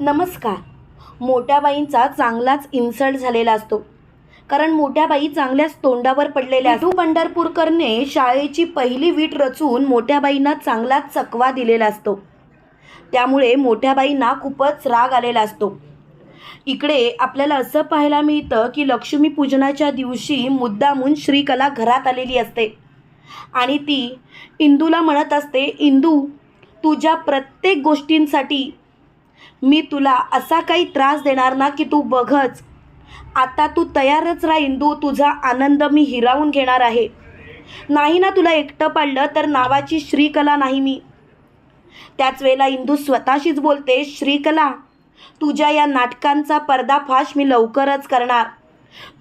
नमस्कार. मोठ्या बाईंचा चांगलाच इन्सल्ट झालेला असतो. कारण मोठ्या बाई चांगल्याच तोंडावर पडलेल्या विठू पंढरपूरकरने शाळेची पहिली वीट रचून मोठ्याबाईंना चांगलाच चकवा दिलेला असतो. त्यामुळे मोठ्याबाईंना खूपच राग आलेला असतो. इकडे आपल्याला असं पाहायला मिळतं की लक्ष्मीपूजनाच्या दिवशी मुद्दामून श्रीकला घरात आलेली असते. आणि ती इंदूला म्हणत असते इंदू तुझ्या प्रत्येक गोष्टींसाठी मी तुला असा काही त्रास देणार ना की तू बघच. आता तू तयारच राहा इंदू तुझा आनंद मी हिरावून घेणार आहे. नाही ना तुला एकटं पडलं तर नावाची श्रीकला नाही मी. त्याच वेळेला इंदू स्वतःशीच बोलते श्रीकला तुझ्या या नाटकांचा पर्दाफाश मी लवकरच करणार.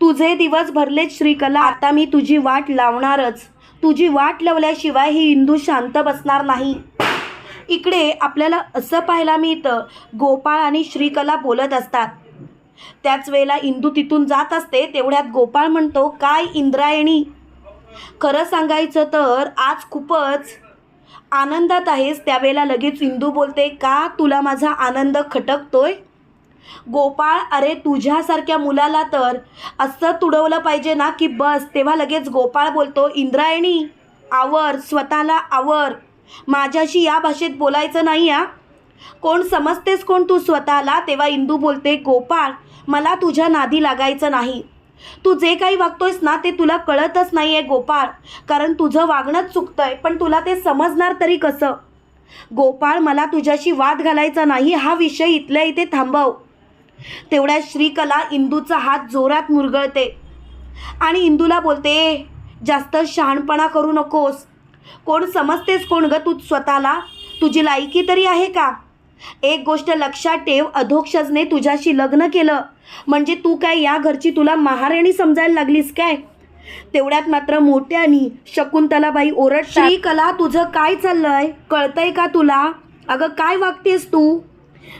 तुझे दिवस भरलेच श्रीकला आता मी तुझी वाट लावणारच. तुझी वाट लावल्याशिवाय ही इंदू शांत बसणार नाही. इकडे आपल्याला असं पाहायला मिळतं गोपाळ आणि श्रीकला बोलत असतात. त्याच वेळेला इंदू तिथून जात असते तेवढ्यात गोपाळ म्हणतो काय इंद्रायणी? खरं सांगायचं तर आज खूपच आनंदात आहेस. त्यावेळेला लगेच इंदू बोलते का तुला माझा आनंद खटकतोय? गोपाळ अरे तुझ्यासारख्या मुलाला तर असं तुडवलं पाहिजे ना की बस. तेव्हा लगेच गोपाळ बोलतो इंद्रायणी आवर स्वतःला आवर. माझ्याशी या भाषेत बोलायचं नाही आ कोण समजतेस कोण तू स्वतःला? तेव्हा इंदू बोलते गोपाळ मला तुझ्या नादी लागायचं नाही. तू जे काही वागतोयस ना ते तुला कळतच नाही आहे गोपाळ. कारण तुझं वागणंच चुकतंय पण तुला ते समजणार तरी कसं? गोपाळ मला तुझ्याशी वाद घालायचा नाही हा विषय इथल्या इथे थांबव. तेवढ्या श्रीकला इंदूचा हात जोरात मुरगळते. आणि इंदूला बोलते जास्त शहाणपणा करू नकोस. कोण समजतेस कोण ग तू स्वतःला? तुझी लायकी तरी आहे का? एक गोष्ट लक्षात ठेव अधोक्षजने तुझ्याशी लग्न केलं. म्हणजे तू काय या घरची तुला महाराणी समजायला लागलीस काय? तेवढ्यात मात्र मोठ्यानी शकुंतलाबाई ओरड श्रीकला तुझं काय चाललंय? कळतंय का तुला? अगं काय वागतेस तू?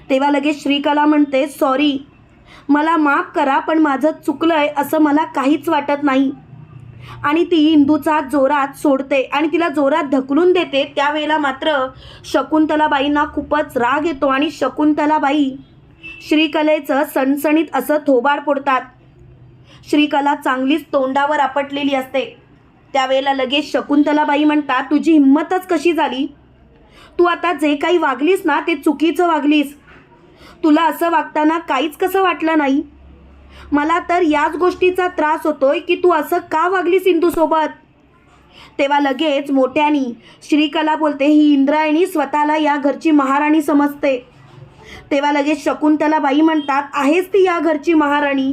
तेव्हा लगेच श्रीकला म्हणते सॉरी. मला माफ करा पण माझं चुकलंय असं मला काहीच वाटत नाही. आणि ती इंदूचा जोरात सोडते आणि तिला जोरात ढकलून देते. त्यावेळेला मात्र शकुंतलाबाईंना खूपच राग येतो आणि शकुंतलाबाई श्रीकलेचं सणसणीत असं थोबाड फोडतात. श्रीकला चांगलीच तोंडावर आपटलेली असते. त्यावेळेला लगेच शकुंतलाबाई म्हणतात तुझी हिंमतच कशी झाली? तू आता जे काही वागलीस ना ते चुकीचं वागलीस. तुला असं वागताना काहीच कसं वाटलं नाही? मला तर याच गोष्टीचा त्रास होतोय की तू असं का वागली सिंधूसोबत तेव्हा लगेच मोठ्यानी श्रीकला बोलते ही इंद्रायणी स्वतःला या घरची महाराणी समजते. तेव्हा लगेच शकुंतलाबाई म्हणतात आहेस ती या घरची महाराणी?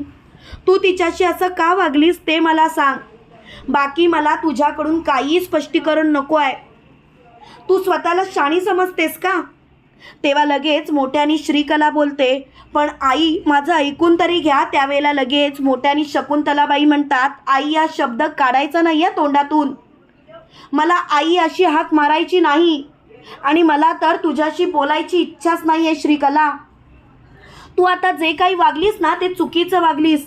तू तिच्याशी असं का वागलीस ते मला सांग. बाकी मला तुझ्याकडून काही स्पष्टीकरण नको आहे तू स्वतःला शाणी समजतेस का? तेव्हा लगेच मोठ्यानी श्रीकला बोलते पण आई माझं ऐकून तरी घ्या. त्यावेळेला लगेच मोठ्यानी शकुंतलाबाई म्हणतात आई या शब्द काढायचा नाही आहे तोंडातून. मला आई अशी हाक मारायची नाही आणि मला तर तुझ्याशी बोलायची इच्छाच नाही आहे श्रीकला. तू आता जे काही वागलीस ना ते चुकीचं वागलीस.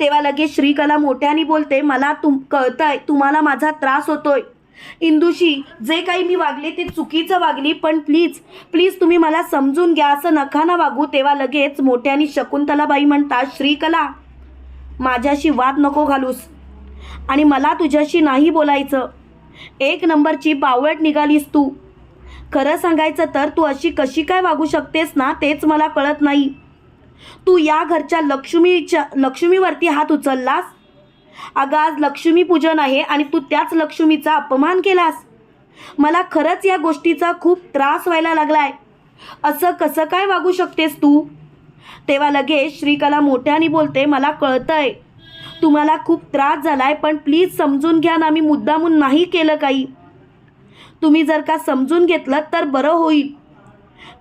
तेव्हा लगेच श्रीकला मोठ्याने बोलते मला तुम कळतंय तुम्हाला माझा त्रास होतोय. इंदूशी जे काही मी वागले ते चुकीचं वागली पण प्लीज प्लीज तुम्ही मला समजून घ्या असं नका ना वागू तेव्हा लगेच मोठ्याने शकुंतलाबाई म्हणतात श्रीकला माझ्याशी वाद नको घालूस आणि मला तुझ्याशी नाही बोलायचं. एक नंबरची बावळट निघालीस तू. खरं सांगायचं तर तू अशी कशी काय वागू शकतेस ना तेच मला कळत नाही. तू या घरच्या लक्ष्मीच्या लक्ष्मीवरती हात उचललास? अगं आज लक्ष्मीपूजन आहे आणि तू त्याच लक्ष्मीचा अपमान केलास. मला खरंच या गोष्टीचा खूप त्रास व्हायला लागलाय. असं कसं काय वागू शकतेस तू? तेव्हा लगेच श्रीकला मोठ्याने बोलते मला कळतंय. तुम्हाला खूप त्रास झालाय पण प्लीज समजून घ्या ना मी मुद्दामून नाही केलं काही. तुम्ही जर का समजून घेतलं तर बरं होईल.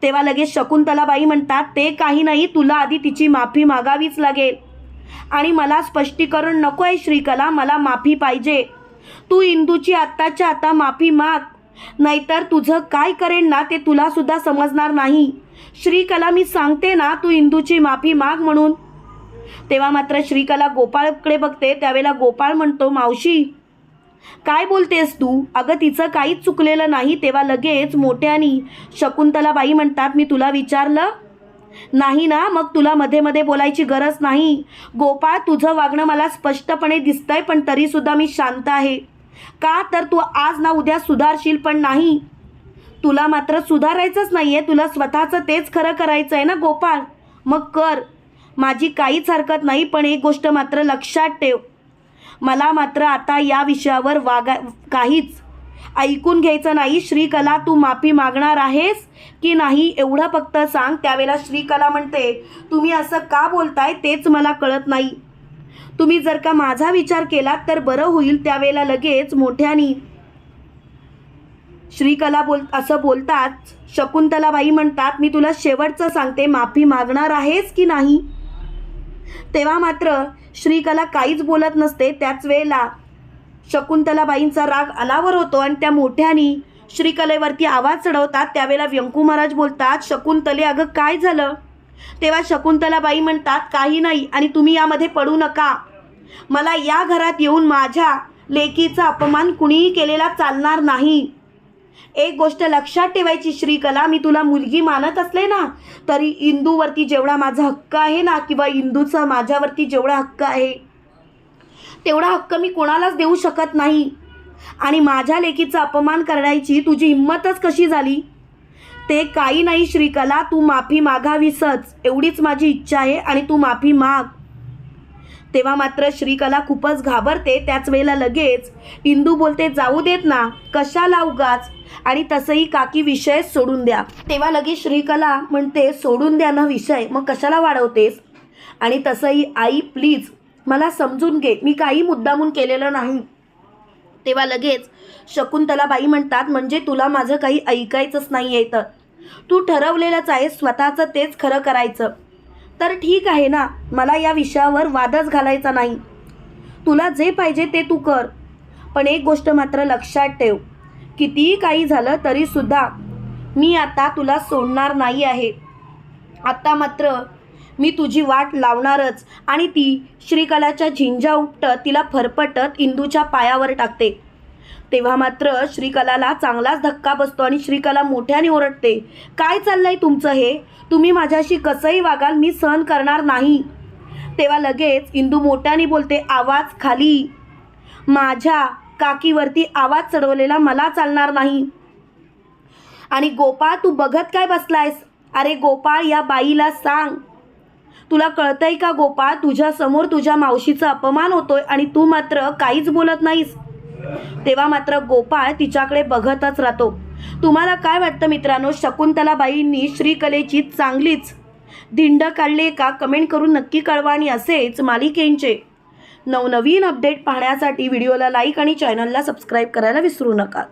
तेव्हा लगेच शकुंतलाबाई म्हणतात ते काही नाही तुला आधी तिची माफी मागावीच लागेल. आणि मला स्पष्टीकरण नको आहे श्रीकला. मला माफी पाहिजे. तू इंदूची आत्ताच्या आता माफी माग. नाहीतर तुझं काय करेन ना ते तुलासुद्धा समजणार नाही. श्रीकला मी सांगते ना तू इंदूची माफी माग म्हणून. तेव्हा मात्र श्रीकला गोपाळकडे बघते. त्यावेळेला गोपाळ म्हणतो मावशी काय बोलतेस तू? अगं तिचं काहीच चुकलेलं नाही. तेव्हा लगेच मोठ्यानी शकुंतलाबाई म्हणतात मी तुला विचारलं नाही ना मग तुला मध्ये मध्ये बोलायची गरज नाही. गोपाळ तुझं वागणं मला स्पष्टपणे दिसतंय पण तरीसुद्धा मी शांत आहे. का तर तू आज ना उद्या सुधारशील पण नाही? तुला मात्र सुधारायचंच नाही आहे तुला स्वतःचं तेच खरं करायचं आहे ना गोपाळ? मग कर. माझी काहीच हरकत नाही पण एक गोष्ट मात्र लक्षात ठेव. मला मात्र आता या विषयावर वागा काहीच ऐकून घ्यायचं नाही. श्रीकला तू माफी मागणार आहेस की नाही एवढं फक्त सांग. त्यावेळेला श्रीकला म्हणते तुम्ही असं का बोलताय? तेच मला कळत नाही. तुम्ही जर का माझा विचार केलात तर बरं होईल. त्यावेळेला लगेच मोठ्यानी श्रीकला बोल असं बोलताच शकुंतलाबाई म्हणतात मी तुला शेवटचं सांगते. माफी मागणार आहेस की नाही? तेव्हा मात्र श्रीकला काहीच बोलत नसते. त्याच वेळेला शकुंतलाबाईंचा राग अनावर होतो आणि त्या मोठ्यानी श्रीकलेवरती आवाज चढवतात. त्यावेळेला व्यंकू महाराज बोलतात शकुंतले अगं काय झालं? तेव्हा शकुंतलाबाई म्हणतात काही नाही आणि तुम्ही यामध्ये पडू नका. मला या घरात येऊन माझ्या लेकीचा अपमान कुणीही केलेला चालणार नाही. एक गोष्ट लक्षात ठेवायची श्रीकला मी तुला मुलगी मानत असले ना तरी इंदूवरती जेवढा माझा हक्क आहे ना किंवा इंदूचा माझ्यावरती जेवढा हक्क आहे तेवढा हक्क मी कोणालाच देऊ शकत नाही. आणि माझ्या लेकीचा अपमान करण्याची तुझी हिंमतच कशी झाली? ते काही नाही श्रीकला तू माफी मागावीसच. एवढीच माझी इच्छा आहे आणि तू माफी माग. तेव्हा मात्र श्रीकला खूपच घाबरते. त्याच वेळेला लगेच इंदू बोलते जाऊ देत ना कशाला उगाच? आणि तसंही काकी विषय सोडून द्या. तेव्हा लगेच श्रीकला म्हणते सोडून द्या ना विषय मग कशाला वाढवतेस? आणि तसंही आई प्लीज मला समजून घे. मी काही मुद्दामून केलेलं नाही. तेव्हा लगेच शकुंतलाबाई म्हणतात म्हणजे तुला माझं काही ऐकायचंच नाही आहे तर तू ठरवलेलंच आहे स्वतःचं तेच खरं करायचं. तर ठीक आहे ना मला या विषयावर वादच घालायचा नाही. तुला जे पाहिजे ते तू कर. पण एक गोष्ट मात्र लक्षात ठेव. कितीही काही झालं तरीसुद्धा मी आता तुला सोडणार नाही आहे. आत्ता मात्र मी तुझी वाट लावणारच. आणि ती श्रीकलाच्या झिंजा उपटत तिला फरफटत इंदूच्या पायावर टाकते. तेव्हा मात्र श्रीकलाला चांगलाच धक्का बसतो आणि श्रीकला मोठ्याने ओरडते. काय चाललंय तुमचं हे? तुम्ही माझ्याशी कसंही वागाल मी सहन करणार नाही. तेव्हा लगेच इंदू मोठ्याने बोलते आवाज खाली. माझ्या काकीवरती आवाज चढवलेला मला चालणार नाही. आणि गोपाळ तू बघत काय बसलायस? अरे गोपाळ या बाईला सांग. तुला कळतंय का गोपाळ तुझ्या समोर तुझ्या मावशीचा अपमान होतोय आणि तू मात्र काहीच बोलत नाहीस? तेव्हा मात्र गोपाळ तिच्याकडे बघतच राहतो. तुम्हाला काय वाटतं मित्रांनो? शकुंतलाबाईंनी श्रीकलेची चांगलीच धिंड काढली का? कमेंट करून नक्की कळवा आणि असेच मालिकेंचे नवनवीन अपडेट पाहण्यासाठी व्हिडिओला लाईक आणि चॅनलला सबस्क्राईब करायला विसरू नका.